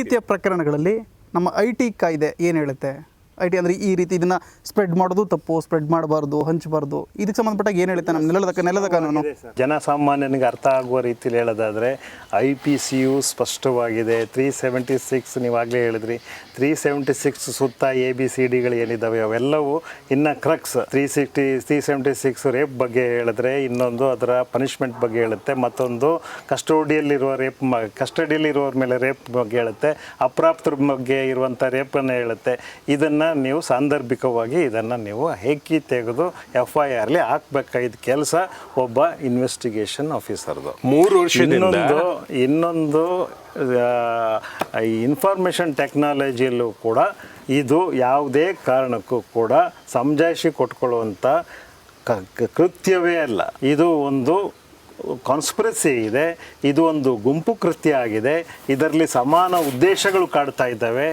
ರೀತಿಯ ಪ್ರಕರಣಗಳಲ್ಲಿ ನಮ್ಮ ಐ ಟಿ ಕಾಯ್ದೆ ಏನು ಹೇಳುತ್ತೆ? ಐ ಟಿ ಅಂದರೆ ಈ ರೀತಿ ಇದನ್ನ ಸ್ಪ್ರೆಡ್ ಮಾಡೋದು ತಪ್ಪು ಸ್ಪ್ರೆಡ್ ಮಾಡಬಾರ್ದು, ಹಂಚಬಾರ್ದು. ಇದಕ್ಕೆ ಸಂಬಂಧಪಟ್ಟಾಗ ಏನು ಹೇಳ್ತಾನೆ ನಮ್ಮ ನೆಲದ ನೆಲದ ಕಾನೂನು. ಜನಸಾಮಾನ್ಯನಿಗೆ ಅರ್ಥ ಆಗುವ ರೀತಿಯಲ್ಲಿ ಹೇಳೋದಾದರೆ ಐ ಪಿ ಸಿ ಯು ಸ್ಪಷ್ಟವಾಗಿದೆ. ತ್ರೀ ಸೆವೆಂಟಿ ಸಿಕ್ಸ್ ನೀವಾಗಲೇ ಹೇಳಿದ್ರಿ. ತ್ರೀ ಸೆವೆಂಟಿ ಸಿಕ್ಸ್ ಸುತ್ತ ಎ ಬಿ ಸಿ ಡಿಗಳು ಏನಿದ್ದಾವೆ ಅವೆಲ್ಲವೂ ಇನ್ನು crux three sixty three seventy six rape ಬಗ್ಗೆ ಹೇಳಿದ್ರೆ, ಇನ್ನೊಂದು ಅದರ ಪನಿಷ್ಮೆಂಟ್ ಬಗ್ಗೆ ಹೇಳುತ್ತೆ. ಮತ್ತೊಂದು ಕಸ್ಟೋಡಿಯಲ್ಲಿರುವ ರೇಪ್ ಮ ಕಸ್ಟಡಿಯಲ್ಲಿರುವವ್ರ ಮೇಲೆ ರೇಪ್ ಬಗ್ಗೆ ಹೇಳುತ್ತೆ. ಅಪ್ರಾಪ್ತರ ಬಗ್ಗೆ ಇರುವಂಥ ರೇಪನ್ನು ಹೇಳುತ್ತೆ. ಇದನ್ನು ನೀವು ಸಾಂದರ್ಭಿಕವಾಗಿ ಇದನ್ನು ನೀವು ಹೆಕ್ಕಿ ತೆಗೆದು ಎಫ್ ಐ ಆರ್ಲಿ ಹಾಕ್ಬೇಕಾಗಿದ್ದ ಕೆಲಸ ಒಬ್ಬ ಇನ್ವೆಸ್ಟಿಗೇಷನ್ ಆಫೀಸರ್ದು ಮೂರು ವರ್ಷ ಇನ್ನೊಂದು ಇನ್ನೊಂದು ಇನ್ಫಾರ್ಮೇಷನ್ ಟೆಕ್ನಾಲಜಿಯಲ್ಲೂ ಕೂಡ ಇದು ಯಾವುದೇ ಕಾರಣಕ್ಕೂ ಕೂಡ ಸಮಜಾಯಿಷಿ ಕೊಟ್ಕೊಳ್ಳುವಂಥ ಕೃತ್ಯವೇ ಅಲ್ಲ. ಇದು ಒಂದು ಕಾನ್ಸ್ಪಿರಸಿ ಇದೆ. ಇದು ಒಂದು ಗುಂಪು ಕೃತ್ಯ ಆಗಿದೆ. ಇದರಲ್ಲಿ ಸಮಾನ ಉದ್ದೇಶಗಳು ಕಾಡ್ತಾ ಇದ್ದಾವೆ.